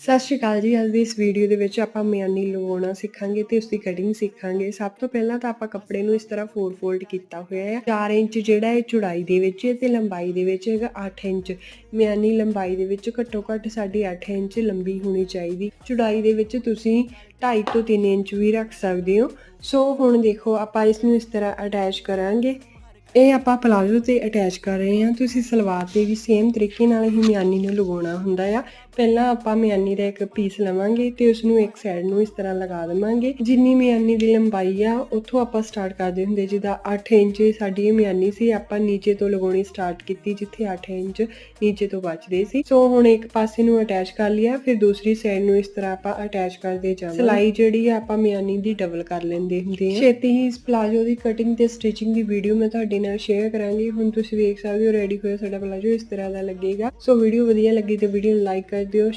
ਸਤਿ ਸ਼੍ਰੀ ਅਕਾਲ ਜੀ, ਅੱਜ ਦੀ ਇਸ ਵੀਡੀਓ ਦੇ ਵਿੱਚ ਆਪਾਂ ਮਿਆਨੀ ਲਗਾਉਣਾ ਸਿੱਖਾਂਗੇ ਤੇ ਉਸ ਦੀ ਕਟਿੰਗ ਸਿੱਖਾਂਗੇ। ਸਭ ਤੋਂ ਪਹਿਲਾਂ ਤਾਂ ਆਪਾਂ ਕੱਪੜੇ ਨੂੰ ਇਸ ਤਰ੍ਹਾਂ ਫੋਰ ਫੋਲਡ ਕੀਤਾ ਹੋਇਆ ਹੈ। 4 ਇੰਚ ਜਿਹੜਾ ਹੈ ਚੌੜਾਈ ਦੇ ਵਿੱਚ ਹੈ ਤੇ ਲੰਬਾਈ ਦੇ ਵਿੱਚ ਹੈਗਾ 8 ਇੰਚ। ਮਿਆਨੀ ਲੰਬਾਈ ਦੇ ਵਿੱਚ ਘੱਟੋ ਘੱਟ ਸਾਡੀ 8 ਇੰਚ ਲੰਬੀ ਹੋਣੀ ਚਾਹੀਦੀ। ਚੌੜਾਈ ਦੇ ਵਿੱਚ ਤੁਸੀਂ 2.5 ਤੋਂ 3 ਇੰਚ ਵੀ ਰੱਖ ਸਕਦੇ ਹੋ। ਸੋ ਹੁਣ ਦੇਖੋ ਆਪਾਂ ਇਸ ਨੂੰ ਇਸ ਤਰ੍ਹਾਂ ਅਟੈਚ ਕਰਾਂਗੇ। ਇਹ ਆਪਾਂ ਪਲਾਜ਼ੋ ਤੇ ਅਟੈਚ ਕਰ ਰਹੇ ਹਾਂ। ਤੁਸੀਂ ਸਲਵਾਰ ਤੇ ਵੀ ਸੇਮ ਤਰੀਕੇ ਨਾਲ ਹੀ ਮਿਆਨੀ ਨੂੰ ਲਗਾਉਣਾ ਹੁੰਦਾ ਆ। ਪਹਿਲਾਂ ਆਪਾਂ ਮਿਆਨੀ ਦਾ ਇੱਕ ਪੀਸ ਲਵਾਂਗੇ ਤੇ ਉਸ ਨੂੰ ਇੱਕ ਸਾਈਡ ਨੂੰ ਇਸ ਤਰ੍ਹਾਂ ਲਗਾ ਦੇਵਾਂਗੇ। ਜਿੰਨੀ ਮਿਆਨੀ ਦੀ ਲੰਬਾਈ ਆ, ਉੱਥੋਂ ਆਪਾਂ ਸਟਾਰਟ ਕਰਦੇ ਹੁੰਦੇ ਜਿੱਦਾਂ 8 ਇੰਚ ਸਾਡੀ ਇਹ ਮਿਆਨੀ ਸੀ, ਆਪਾਂ ਨੀਚੇ ਤੋਂ ਲਗਾਉਣੀ ਸਟਾਰਟ ਕੀਤੀ ਜਿੱਥੇ 8 ਇੰਚ ਨੀਚੇ ਤੋਂ ਬਚਦੇ ਸੀ। ਸੋ ਹੁਣ ਇੱਕ ਪਾਸੇ ਨੂੰ ਅਟੈਚ ਕਰ ਲਿਆ, ਫਿਰ ਦੂਸਰੀ ਸਾਈਡ ਨੂੰ ਇਸ ਤਰ੍ਹਾਂ ਆਪਾਂ ਅਟੈਚ ਕਰਦੇ ਜਾਵਾਂਗੇ। ਸਲਾਈ ਜਿਹੜੀ ਆ, ਆਪਾਂ ਮਿਆਨੀ ਦੀ ਡਬਲ ਕਰ ਲੈਂਦੇ ਹੁੰਦੇ ਆ। ਛੇਤੀ ਹੀ ਇਸ ਪਲਾਜੋ ਦੀ ਕਟਿੰਗ ਤੇ ਸਟਿਚਿੰਗ ਦੀ ਵੀਡੀਓ ਮੈਂ ਤੁਹਾਡੇ ਨਾਲ ਸ਼ੇਅਰ ਕਰਾਂਗੀ। ਹੁਣ ਤੁਸੀਂ ਵੇਖ ਸਕਦੇ ਹੋ ਰੈਡੀ ਹੋਇਆ ਸਾਡਾ ਪਲਾਜੋ, ਇਸ ਤਰ੍ਹਾਂ ਦਾ ਲੱਗੇਗਾ। ਸੋ ਵੀਡੀਓ ਵਧੀਆ ਲੱਗੀ ਤੇ ਵੀਡੀਓ ਨੂੰ ਲਾਈਕ ਕਰ ਦਿਓ